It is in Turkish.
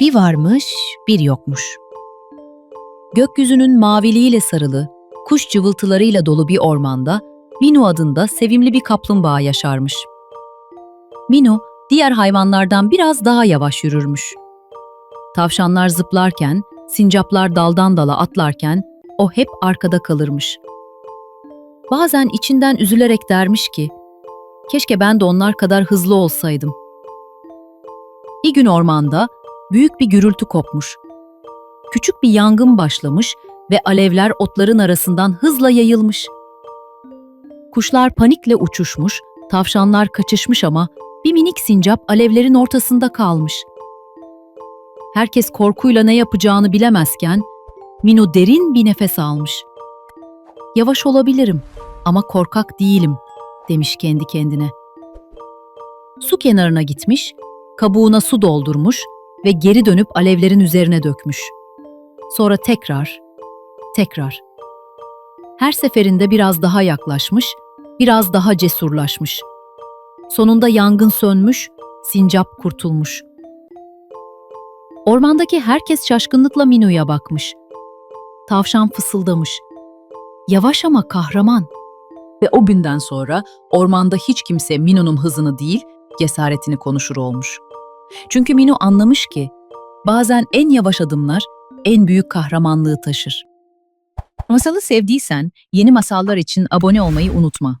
Bir varmış, bir yokmuş. Gökyüzünün maviliğiyle sarılı, kuş cıvıltılarıyla dolu bir ormanda Minu adında sevimli bir kaplumbağa yaşarmış. Minu, diğer hayvanlardan biraz daha yavaş yürürmüş. Tavşanlar zıplarken, sincaplar daldan dala atlarken o hep arkada kalırmış. Bazen içinden üzülerek dermiş ki, keşke ben de onlar kadar hızlı olsaydım. Bir gün ormanda büyük bir gürültü kopmuş. Küçük bir yangın başlamış ve alevler otların arasından hızla yayılmış. Kuşlar panikle uçuşmuş, tavşanlar kaçışmış ama bir minik sincap alevlerin ortasında kalmış. Herkes korkuyla ne yapacağını bilemezken Minu derin bir nefes almış. Yavaş olabilirim ama korkak değilim demiş kendi kendine. Su kenarına gitmiş, kabuğuna su doldurmuş ve geri dönüp alevlerin üzerine dökmüş. Sonra tekrar, tekrar. Her seferinde biraz daha yaklaşmış, biraz daha cesurlaşmış. Sonunda yangın sönmüş, sincap kurtulmuş. Ormandaki herkes şaşkınlıkla Minu'ya bakmış. Tavşan fısıldamış. Yavaş ama kahraman. Ve o günden sonra ormanda hiç kimse Minu'nun hızını değil, cesaretini konuşur olmuş. Çünkü Minu anlamış ki bazen en yavaş adımlar en büyük kahramanlığı taşır. Masalı sevdiysen yeni masallar için abone olmayı unutma.